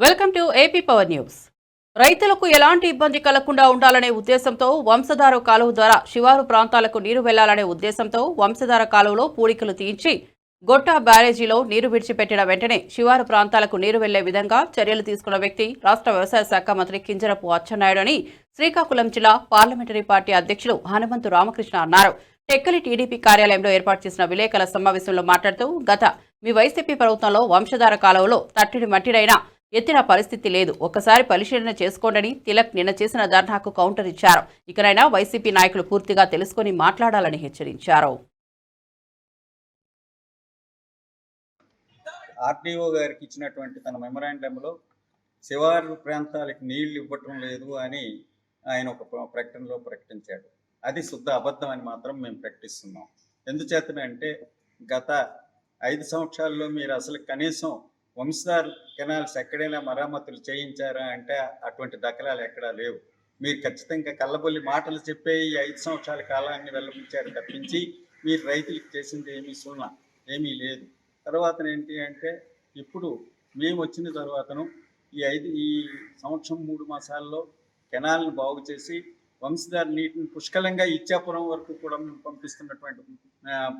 Welcome to AP power news. రైతులకు ఎలాంటి ఇబ్బంది కలగకుండా ఉండాలనే ఉద్దేశంతో వంశధార కాలువ ద్వారా శివారు ప్రాంతాలకు నీరు వెళ్ళాలనే ఉద్దేశంతో వంశధార కాలువలో పూడికలు తీయించి గొట్ట బ్యారేజీలో నీరు విడిచిపెట్టిన వెంటనే శివారు ప్రాంతాలకు నీరు వెళ్ళే విధంగా చర్యలు తీసుకున్న వ్యక్తి రాష్ట్ర వ్యవసాయ శాఖ మంత్రి కింజరపు అచ్చెన్నాయుడు అని శ్రీకాకుళం జిల్లా పార్లమెంటరీ పార్టీ అధ్యక్షులు హనుమంతు రామకృష్ణ అన్నారు. టెక్కలి టీడీపీ కార్యాలయంలో ఏర్పాటు చేసిన విలేకరుల సమావేశంలో మాట్లాడుతూ గత మీ వైసీపీ ప్రభుత్వంలో వంశధార కాలువలో తట్టిడి మట్టిడైనా ఎత్తిన పరిస్థితి లేదు. ఒక్కసారి పరిశీలన చేసుకోండని తిలక్ నిన్న చేసిన ధర్నాకు కౌంటర్ ఇచ్చారు. ఇకనైనా వైసీపీ నాయకులు పూర్తిగా తెలుసుకుని మాట్లాడాలని హెచ్చరించారు. ఆర్డీఓ గారికి ఇచ్చినటువంటి తన మెమరాండంలో శివారు ప్రాంతాలకు నీళ్ళు ఇవ్వటం లేదు అని ఆయన ఒక ప్రకటనలో ప్రకటించాడు. అది శుద్ధ అబద్ధం అని మాత్రం మేము ప్రకటిస్తున్నాం. ఎందుచేతనంటే గత ఐదు సంవత్సరాల్లో మీరు అసలు కనీసం వంశధార కెనాల్స్ ఎక్కడైనా మరమ్మతులు చేయించారా అంటే అటువంటి దఖలాలు ఎక్కడా లేవు. మీరు ఖచ్చితంగా కళ్ళబొల్లి మాటలు చెప్పే ఈ ఐదు సంవత్సరాల కాలాన్ని వెళ్ళబుచ్చారు తప్పించి మీరు రైతులకు చేసింది ఏమీ సున్నా ఏమీ లేదు. తర్వాత ఏంటి అంటే ఇప్పుడు మేము వచ్చిన తర్వాతను ఈ ఐదు ఈ సంవత్సరం మూడు మాసాల్లో కెనాల్ని బాగు చేసి వంశధార నీటిని పుష్కలంగా ఇచ్చాపురం వరకు కూడా మేము పంపిస్తున్నటువంటి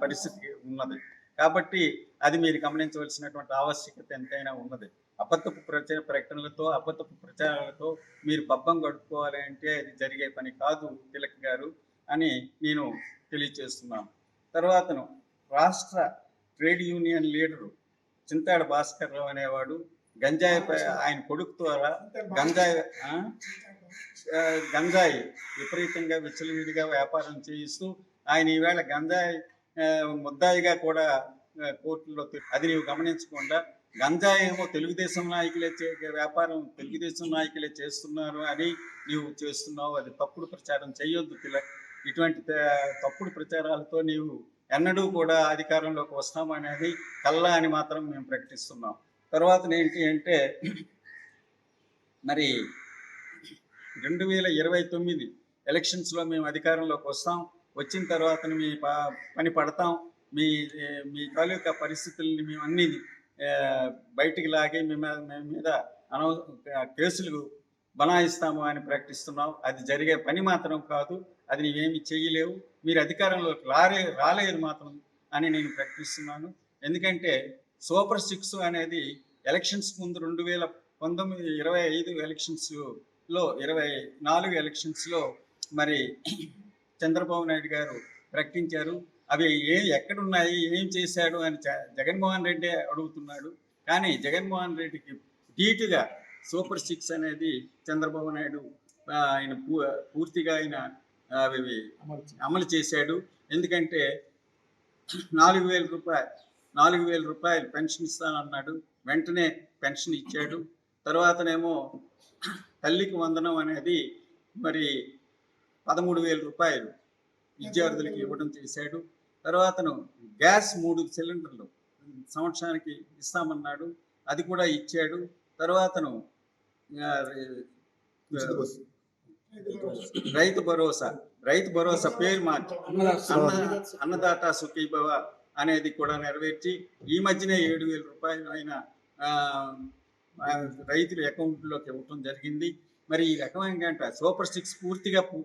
పరిస్థితి ఉన్నది. కాబట్టి అది మీరు గమనించవలసినటువంటి ఆవశ్యకత ఎంతైనా ఉన్నది. అబద్ధపు ప్రచార ప్రకటనలతో అబద్ధపు ప్రచారాలతో మీరు పబ్బం గడుపుకోవాలి అంటే అది జరిగే పని కాదు తిలక్ గారు అని నేను తెలియచేస్తున్నాను. తర్వాతను రాష్ట్ర trade union leader Chintada Bhaskar Rao అనేవాడు గంజాయి ఆయన కొడుకు ద్వారా గంజాయి గంజాయి విపరీతంగా విచ్చలవిడిగా వ్యాపారం చేయిస్తూ ఆయన ఈవేళ గంజాయి ముద్దాయిగా కూడా కోర్టులో అది నీవు గమనించకుండా గంజాయి ఏమో తెలుగుదేశం నాయకులే చే వ్యాపారం తెలుగుదేశం నాయకులే చేస్తున్నారు అని నీవు చేస్తున్నావు. అది తప్పుడు ప్రచారం చేయొద్దు తిలక్ ఇటువంటి తప్పుడు ప్రచారాలతో నీవు ఎన్నడూ కూడా అధికారంలోకి వస్తామనేది కల్లా అని మాత్రం మేము ప్రకటిస్తున్నాం. తర్వాత ఏంటి అంటే మరి రెండు వేల ఇరవై తొమ్మిది ఎలక్షన్స్లో మేము అధికారంలోకి వస్తాం. వచ్చిన తర్వాత మీ పని పడతాం. మీ మీ తాలూకా పరిస్థితుల్ని మేము అన్ని బయటికి లాగి మీ మీద మీ మీద అనవ కేసులు బనాయిస్తాము అని ప్రకటిస్తున్నాం. అది జరిగే పని మాత్రం కాదు. అది నీవేమి చేయలేవు. మీరు అధికారంలోకి రాలే రాలేదు మాత్రం అని నేను ప్రకటిస్తున్నాను. ఎందుకంటే సూపర్ సిక్స్ అనేది ఎలక్షన్స్ ముందు రెండు వేల పంతొమ్మిది ఇరవై ఐదు ఎలక్షన్స్లో ఇరవై నాలుగు ఎలక్షన్స్లో మరి చంద్రబాబు నాయుడు గారు ప్రకటించారు. అవి ఏ ఎక్కడున్నాయి ఏం చేశాడు అని జగన్మోహన్ రెడ్డి అడుగుతున్నాడు. కానీ జగన్మోహన్ రెడ్డికి ధీటుగా సూపర్ సిక్స్ అనేది చంద్రబాబు నాయుడు ఆయన పూ- పూర్తిగా ఆయన అవి అమలు చేశాడు. ఎందుకంటే నాలుగు వేల రూపాయలు నాలుగు వేల రూపాయలు పెన్షన్ ఇస్తానన్నాడు. వెంటనే పెన్షన్ ఇచ్చాడు. తర్వాతనేమో తల్లికి వందనం అనేది మరి పదమూడు వేల రూపాయలు విద్యార్థులకి ఇవ్వడం చేశాడు. తర్వాతను గ్యాస్ మూడు సిలిండర్లు సంవత్సరానికి ఇస్తామన్నాడు. అది కూడా ఇచ్చాడు. తర్వాతను రైతు భరోసా. రైతు భరోసా. పేరు మార్చి. అన్న అన్నదాత సుఖీభవ అనేది కూడా నెరవేర్చి ఈ మధ్యనే ఏడు వేల రూపాయలు ఆయన రైతుల అకౌంట్లోకి ఇవ్వటం జరిగింది. మరి ఈ రకమైన సూపర్ సిక్స్ పూర్తిగా పు-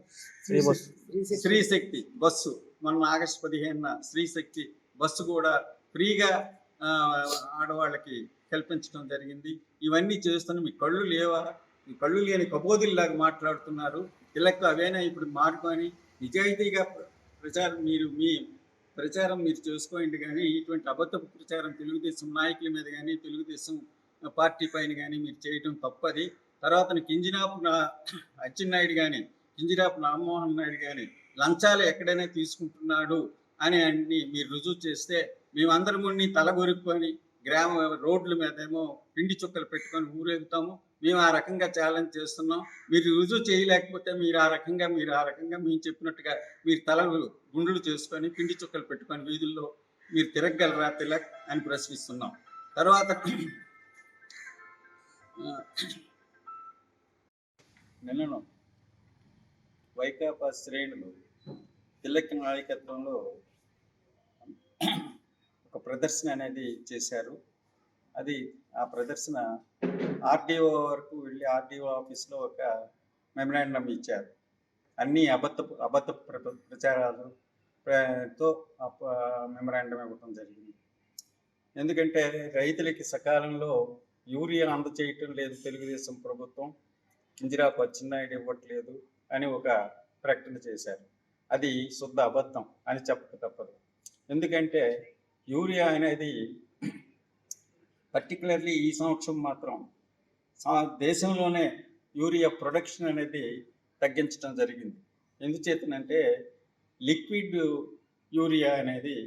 స్త్రీ శక్తి. బస్సు. మొన్న ఆగస్టు పదిహేనున స్త్రీ శక్తి బస్సు కూడా ఫ్రీగా ఆ, ఆడవాళ్ళకి కల్పించడం జరిగింది. ఇవన్నీ చేస్తున్న మీ కళ్ళు లేవా? మీ కళ్ళు లేని కబోదిల్లాగా మాట్లాడుతున్నారు. ఇళ్ళకు అవేనా ఇప్పుడు మారుకొని నిజాయితీగా ప్ర- ప్రచారం మీరు మీ ప్రచారం మీరు చేసుకోండి కానీ ఇటువంటి అబద్ధపు ప్రచారం తెలుగుదేశం నాయకుల మీద కానీ తెలుగుదేశం పార్టీ పైన కానీ మీరు చేయటం తప్పది. తర్వాత కింజినాపు అచ్చెన్నాయుడు కానీ కింజిరాపు రామ్మోహన్ నాయుడు కానీ లంచాలు ఎక్కడైనా తీసుకుంటున్నాడు అని అన్ని మీరు రుజువు చేస్తే మేమందరం తల తలగొరుక్కొని గ్రామ రోడ్ల మీద ఏమో పిండి చుక్కలు పెట్టుకొని ఊరేగుతాము. మేము ఆ రకంగా ఛాలెంజ్ చేస్తున్నాం. మీరు రుజువు చేయలేకపోతే మీరు ఆ రకంగా మీరు ఆ రకంగా మేము చెప్పినట్టుగా మీరు తలలు గుండులు చేసుకొని పిండి చుక్కలు పెట్టుకొని వీధుల్లో మీరు తిరగగలరా తిలక్ అని ప్రశ్నిస్తున్నాం. తర్వాత నిన్నను వైకాపా శ్రేణులు తిలక్ నాయకత్వంలో ఒక ప్రదర్శన అనేది చేశారు. అది ఆ ప్రదర్శన ఆర్డీఓ వరకు వెళ్ళి ఆర్డీఓ ఆఫీస్లో ఒక మెమరాండం ఇచ్చారు. అన్ని అబద్ధ అబద్ధ ప్ర- ప్రచారాలు తో మెమరాండం ఇవ్వటం జరిగింది. ఎందుకంటే రైతులకి సకాలంలో యూరియా అందచేయటం లేదు తెలుగుదేశం ప్రభుత్వం. ఇందిరాకు అచ్చెన్నాయుడు ఇవ్వట్లేదు అని ఒక ప్రకటన చేశారు. అది శుద్ధ అబద్ధం అని చెప్పక తప్పదు. ఎందుకంటే యూరియా అనేది పర్టికులర్లీ ఈ సంవత్సరం మాత్రం దేశంలోనే యూరియా ప్రొడక్షన్ అనేది తగ్గించడం జరిగింది. ఎందుచేతనంటే లిక్విడ్ యూరియా అనేది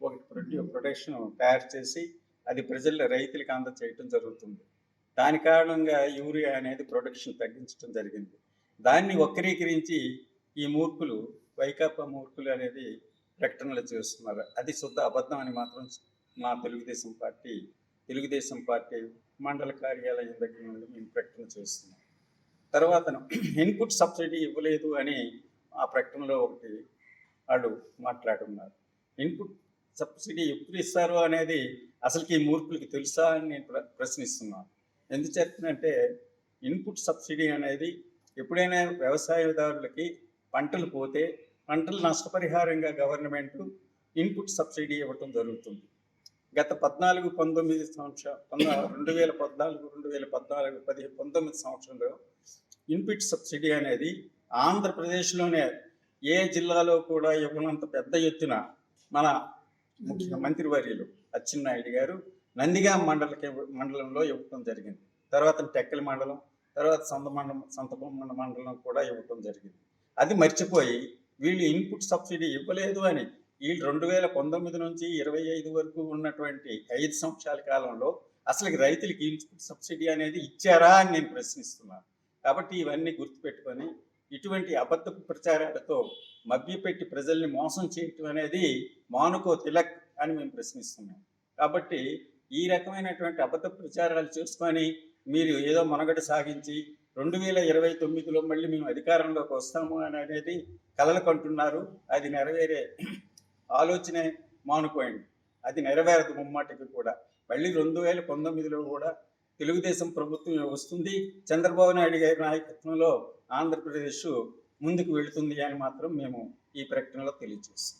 ఒక ప్రొడ్యూ ప్రొడక్షన్ తయారు చేసి అది ప్రజల రైతులకు అందచేయటం జరుగుతుంది. దాని కారణంగా యూరియా అనేది ప్రొడక్షన్ తగ్గించడం జరిగింది. దాన్ని వక్రీకరించి ఈ మూర్ఖులు వైకాపా మూర్ఖులు అనేది ప్రకటనలు చేస్తున్నారు. అది శుద్ధ అబద్ధం అని మాత్రం మా తెలుగుదేశం పార్టీ తెలుగుదేశం పార్టీ మండల కార్యాలయం దగ్గర నుండి మేము ప్రకటన చేస్తున్నాం. తర్వాత ఇన్పుట్ సబ్సిడీ ఇవ్వలేదు అని ఆ ప్రకటనలో ఒకటి వాళ్ళు మాట్లాడున్నారు. ఇన్పుట్ సబ్సిడీ ఎప్పుడు ఇస్తారు అనేది అసలుకి ఈ మూర్ఖులకి తెలుసా అని నేను ప్ర- ప్రశ్నిస్తున్నాను ఎందుచేతనంటే ఇన్పుట్ సబ్సిడీ అనేది ఎప్పుడైనా వ్యవసాయదారులకి పంటలు పోతే పంటలు నష్టపరిహారంగా గవర్నమెంట్ ఇన్పుట్ సబ్సిడీ ఇవ్వటం జరుగుతుంది. గత పద్నాలుగు పంతొమ్మిది సంవత్సరం రెండు వేల పద్నాలుగు రెండు వేల పద్నాలుగు పది పంతొమ్మిది సంవత్సరంలో ఇన్పుట్ సబ్సిడీ అనేది ఆంధ్రప్రదేశ్లోనే ఏ జిల్లాలో కూడా ఇవ్వనంత పెద్ద ఎత్తున మన ముఖ్యమంత్రి వర్యులు అచ్చెన్నాయుడు గారు నందిగాం మండలకి మండలంలో ఇవ్వటం జరిగింది. తర్వాత టెక్కలి మండలం తర్వాత సొంత మండలం సంతబొమ్మ మండలం కూడా ఇవ్వటం జరిగింది. అది మర్చిపోయి వీళ్ళు ఇన్పుట్ సబ్సిడీ ఇవ్వలేదు అని వీళ్ళు రెండు వేల పంతొమ్మిది నుంచి ఇరవై ఐదు వరకు ఉన్నటువంటి ఐదు సంవత్సరాల కాలంలో అసలు రైతులకి ఇన్పుట్ సబ్సిడీ అనేది ఇచ్చారా అని నేను ప్రశ్నిస్తున్నాను. కాబట్టి ఇవన్నీ గుర్తుపెట్టుకొని ఇటువంటి అబద్ధపు ప్రచారాలతో మభ్యపెట్టి ప్రజల్ని మోసం చేయటం అనేది మానుకో తిలక్ అని మేము ప్రశ్నిస్తున్నాం. కాబట్టి ఈ రకమైనటువంటి అబద్ధ ప్రచారాలు చేసుకొని మీరు ఏదో మనగడ సాగించి రెండు వేల ఇరవై తొమ్మిదిలో మళ్ళీ మేము అధికారంలోకి వస్తాము అని అనేది కలలు కంటున్నారు. అది నెరవేరే ఆలోచనే మానుకోండి. అది నెరవేరదు ముమ్మాటికి కూడా. మళ్ళీ రెండు వేల పంతొమ్మిదిలో కూడా తెలుగుదేశం ప్రభుత్వం వస్తుంది. చంద్రబాబు నాయుడు గారి నాయకత్వంలో ఆంధ్రప్రదేశ్ ముందుకు వెళుతుంది అని మాత్రం మేము ఈ ప్రకటనలో తెలియజేస్తాం